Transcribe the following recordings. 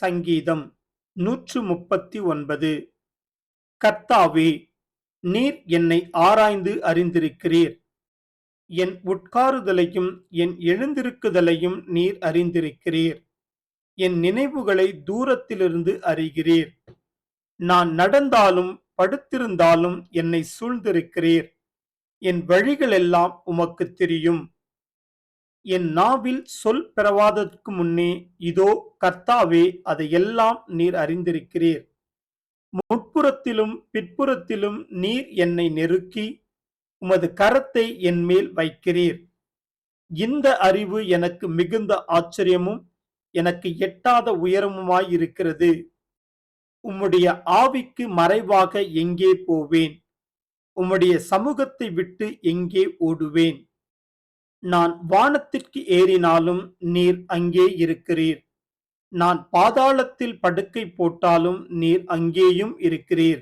சங்கீதம் நூற்று முப்பத்தி ஒன்பது கர்த்தாவே நீர் என்னை ஆராய்ந்து அறிந்திருக்கிறீர். என் உட்காருதலையும் என் எழுந்திருக்குதலையும் நீர் அறிந்திருக்கிறீர். என் நினைவுகளை தூரத்திலிருந்து அறிகிறீர். நான் நடந்தாலும் படுத்திருந்தாலும் என்னை சூழ்ந்திருக்கிறீர். என் வழிகளெல்லாம் உமக்கு தெரியும். என் நாவில் சொல் பெறவாதற்கு முன்னே இதோ கர்த்தாவே அதையெல்லாம் நீர் அறிந்திருக்கிறீர். முற்புறத்திலும் பிற்புறத்திலும் நீர் என்னை நெருக்கி உமது கரத்தை என் மேல் வைக்கிறீர். இந்த அறிவு எனக்கு மிகுந்த ஆச்சரியமும் எனக்கு எட்டாத உயரமுமாயிருக்கிறது உம்முடைய ஆவிக்கு மறைவாக எங்கே போவேன்? உம்முடைய சமூகத்தை விட்டு எங்கே ஓடுவேன்? நான் வானத்திற்கு ஏறினாலும் நீர் அங்கே இருக்கிறீர். நான் பாதாளத்தில் படுக்கை போட்டாலும் நீர் அங்கேயும் இருக்கிறீர்.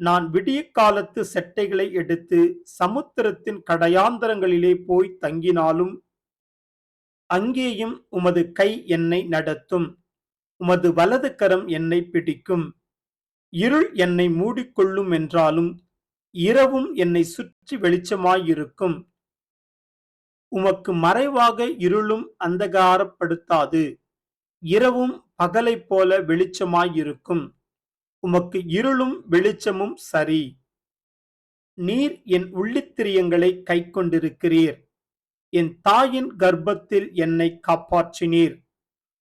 நான் விடிய காலத்து செட்டைகளை எடுத்து சமுத்திரத்தின் கடையாந்தரங்களிலே போய் தங்கினாலும் அங்கேயும் உமது கை என்னை நடத்தும். உமது வலது கரம் என்னை பிடிக்கும். இருள் என்னை மூடிக்கொள்ளும் என்றாலும் இரவும் என்னை சுற்றி வெளிச்சமாயிருக்கும். உமக்கு மறைவாக இருளும் அந்தகாரப்படுத்தாது. இரவும் பகலைப் போல வெளிச்சமாயிருக்கும். உமக்கு இருளும் வெளிச்சமும் சரி. நீர் என் உள்ளித்திரியங்களை கை கொண்டிருக்கிறீர் என் தாயின் கர்ப்பத்தில் என்னை காப்பாற்றினீர்.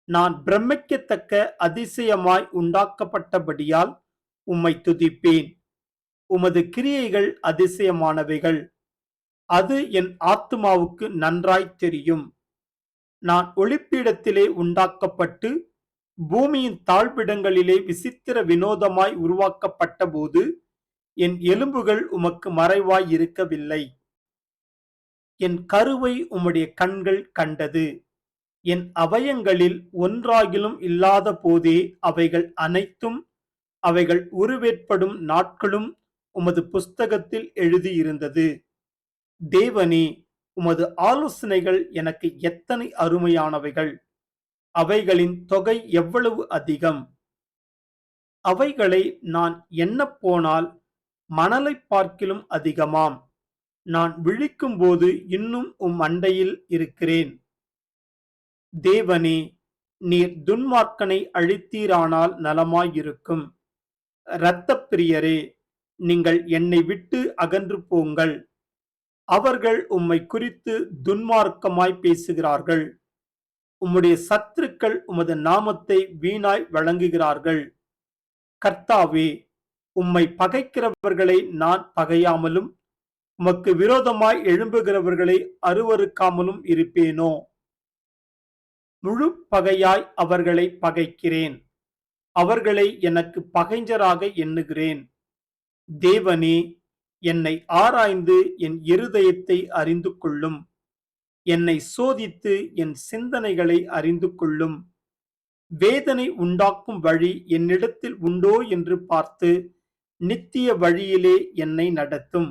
நான் பிரமிக்கத்தக்க அதிசயமாய் உண்டாக்கப்பட்டபடியால் உம்மை துதிப்பேன். உமது கிரியைகள் அதிசயமானவைகள். அது என் ஆத்துமாவுக்கு நன்றாய் தெரியும். நான் ஒளிப்பீடத்திலே உண்டாக்கப்பட்டு பூமியின் தாழ்விடங்களிலே விசித்திர வினோதமாய் உருவாக்கப்பட்ட போது என் எலும்புகள் உமக்கு மறைவாய் இருக்கவில்லை. என் கருவை உம்முடைய கண்கள் கண்டது. என் அவயங்களில் ஒன்றாகிலும் இல்லாத போதே அவைகள் அனைத்தும் அவைகள் உருவேற்படும் நாட்களும் உமது புஸ்தகத்தில் எழுதியிருந்தது. தேவனே உமது ஆலோசனைகள் எனக்கு எத்தனை அருமையானவைகள்! அவைகளின் தொகை எவ்வளவு அதிகம்! அவைகளை நான் என்ன போனால் மணலை பார்க்கிலும் அதிகமாம். நான் விழிக்கும்போது இன்னும் உம் அண்டையில் இருக்கிறேன். தேவனே நீர் துன்மார்க்கனை அழித்தீரானால் நலமாயிருக்கும். இரத்தப் பிரியரே நீங்கள் என்னை விட்டு அகன்று போங்கள். அவர்கள் உம்மை குறித்து துன்மார்க்கமாய் பேசுகிறார்கள். உம்முடைய சத்துருக்கள் உமது நாமத்தை வீணாய் வழங்குகிறார்கள். கர்த்தாவே உம்மை பகைக்கிறவர்களை நான் பகையாமலும் உமக்கு விரோதமாய் எழும்புகிறவர்களை அருவருக்காமலும் இருப்பேனோ? முழு பகையாய் அவர்களை பகைக்கிறேன். அவர்களை எனக்கு பகைஞ்சராக எண்ணுகிறேன். தேவனே என்னை ஆராய்ந்து என் இருதயத்தை அறிந்து கொள்ளும். என்னை சோதித்து என் சிந்தனைகளை அறிந்து கொள்ளும். வேதனை உண்டாக்கும் வழி என்னிடத்தில் உண்டோ என்று பார்த்து நித்திய வழியிலே என்னை நடத்தும்.